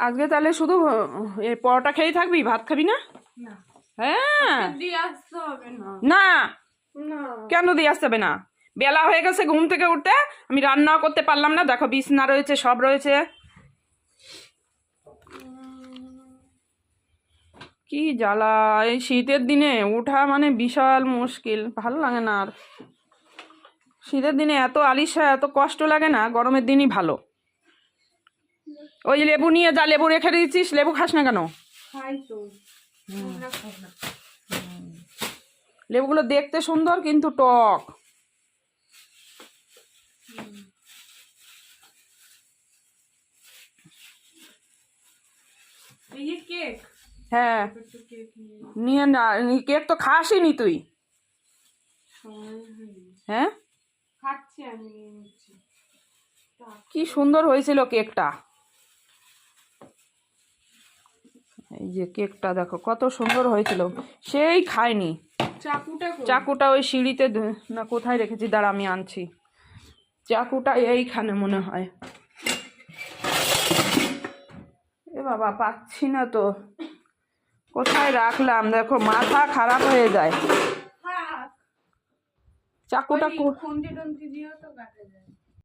আজকে তাহলে শুধু পরোটা খেয়েই থাকবি? ভাত খাবি না? হ্যাঁ। না। কেন দিয়ে আসতে হবে না? বেলা হয়ে গেছে ঘুম থেকে উঠতে আমি রান্নাও করতে পারলাম না। দেখো বিছনা রয়েছে সব রয়েছে। কি জ্বালা এই শীতের দিনে ওঠা মানে বিশাল মুশকিল ভালো লাগে না আর। শীতের দিনে এত আলিশা এত কষ্ট লাগে না গরমের দিনই ভালো। ওই লেবু নিয়ে যা লেবু রেখে দিয়েছিস লেবু খাস না কেন? লেবুগুলো দেখতে সুন্দর কিন্তু টক। কেক। হ্যাঁ। নিয়ে। না কেক তো খাসই নি তুই হ্যাঁ? কি সুন্দর হয়েছিল কেকটা। যে কেকটা দেখো কত সুন্দর হয়েছিল। সেই খায়নি চাকুটা চাকুটা ওই সিঁড়িতে না কোথায় রেখেছি? দাঁড়া আমি আনছি। চাকুটা এইখানে মনে হয়। এ বাবা পাচ্ছি না তো। কোথায় রাখলাম? দেখো মাথা খারাপ হয়ে যায়। চাকুটা